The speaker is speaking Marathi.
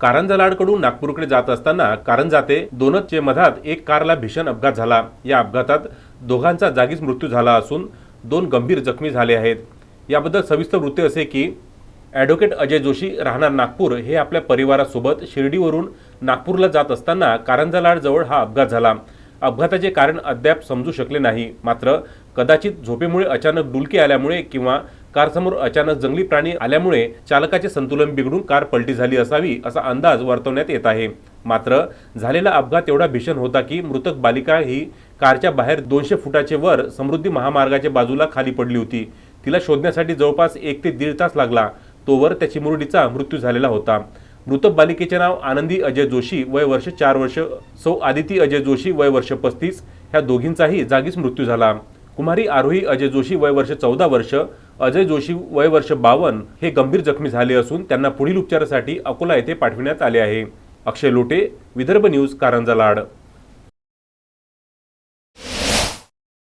कारंजा लाडकडून नागपूरकडे जात असताना कारंजाते दोनचे मधात एक कारला भीषण अपघात झाला. या अपघातात दोघांचा जागीच मृत्यू झाला असून दोन गंभीर जखमी झाले आहेत. याबद्दल सविस्तर वृत्त असे की ॲडव्होकेट अजय जोशी राहणार नागपूर हे आपल्या परिवारासोबत शिर्डीवरून नागपूरला जात असताना कारंजा लाडजवळ हा अपघात झाला. अपघाताचे कारण अद्याप समजू शकले नाही. मात्र कदाचित झोपेमुळे अचानक डुलकी आल्यामुळे किंवा कारसमोर अचानक जंगली प्राणी आल्यामुळे चालकाचे संतुलन बिघडून कार पलटी झाली असावी असा अंदाज वर्तवण्यात येत आहे. मात्र झालेला अपघात एवढा भीषण होता की मृतक बालिका ही कारच्या बाहेर दोनशे फुटाचे वर समृद्धी महामार्गाच्या बाजूला खाली पडली होती. तिला शोधण्यासाठी जवळपास एक ते दीड तास लागला. तोवर त्या चिमुरडीचा मृत्यू झालेला होता. मृतक बालिकेचे नाव आनंदी अजय जोशी वय वर्ष चार वर्ष सौ आदिती अजय जोशी वय वर्ष पस्तीस ह्या दोघींचाही जागीच मृत्यू झाला. कुमारी आरोही अजय जोशी वय वर्ष चौदा वर्ष अजय जोशी वय वर्ष बावन हे गंभीर जखमी झाले असून त्यांना पुढील उपचारासाठी अकोला येथे पाठविण्यात आले आहे. अक्षय लोटे विदर्भ न्यूज कारंजा लाड.